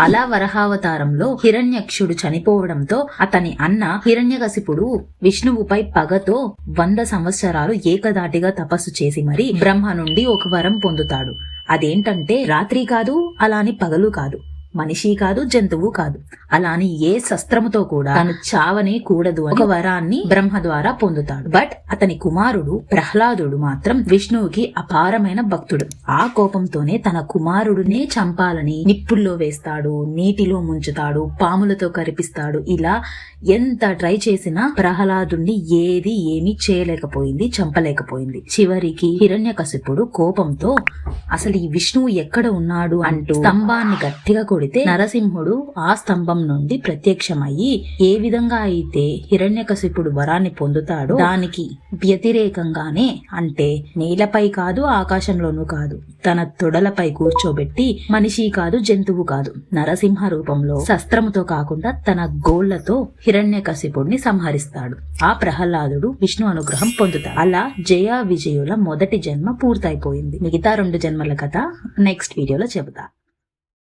అలా వరహావతారంలో హిరణ్యక్షుడు చనిపోవడంతో అతని అన్న హిరణ్యకశిపుడు విష్ణువుపై పగతో వంద సంవత్సరాలు ఏకదాటిగా తపస్సు చేసి మరి బ్రహ్మ నుండి ఒక వరం పొందుతాడు. అదేంటంటే రాత్రి కాదు అలాని పగలు కాదు. మనిషి కాదు జంతువు కాదు. అలాని ఏ శస్త్రముతో కూడా తను చావనే కూడదు అని ఒక వరాన్ని బ్రహ్మ ద్వారా పొందుతాడు. బట్ అతని కుమారుడు ప్రహ్లాదుడు మాత్రం విష్ణువుకి అపారమైన భక్తుడు. ఆ కోపంతోనే తన కుమారుడినే చంపాలని నిప్పుల్లో వేస్తాడు నీటిలో ముంచుతాడు పాములతో కరిపిస్తాడు. ఇలా ఎంత ట్రై చేసినా ప్రహ్లాదుణ్ణి ఏది ఏమీ చేయలేకపోయింది చంపలేకపోయింది. చివరికి హిరణ్యకశిపుడు కోపంతో అసలు ఈ విష్ణువు ఎక్కడ ఉన్నాడు? అంటూ స్తంభాన్ని గట్టిగా పడితే నరసింహుడు ఆ స్తంభం నుండి ప్రత్యక్షమయ్యి ఏ విధంగా అయితే హిరణ్యకశిపుడు వరాన్ని పొందుతాడో దానికి వ్యతిరేకంగానే అంటే నేలపై కాదు ఆకాశంలోనూ కాదు తన తొడలపై కూర్చోబెట్టి మనిషి కాదు జంతువు కాదు నరసింహ రూపంలో శస్త్రముతో కాకుండా తన గోళ్ళతో హిరణ్యకశిపుడిని సంహరిస్తాడు. ఆ ప్రహ్లాదుడు విష్ణు అనుగ్రహం పొందుతాడు. అలా జయ విజయుల మొదటి జన్మ పూర్తయిపోయింది. మిగతా రెండు జన్మల కథ నెక్స్ట్ వీడియోలో చెబుతా.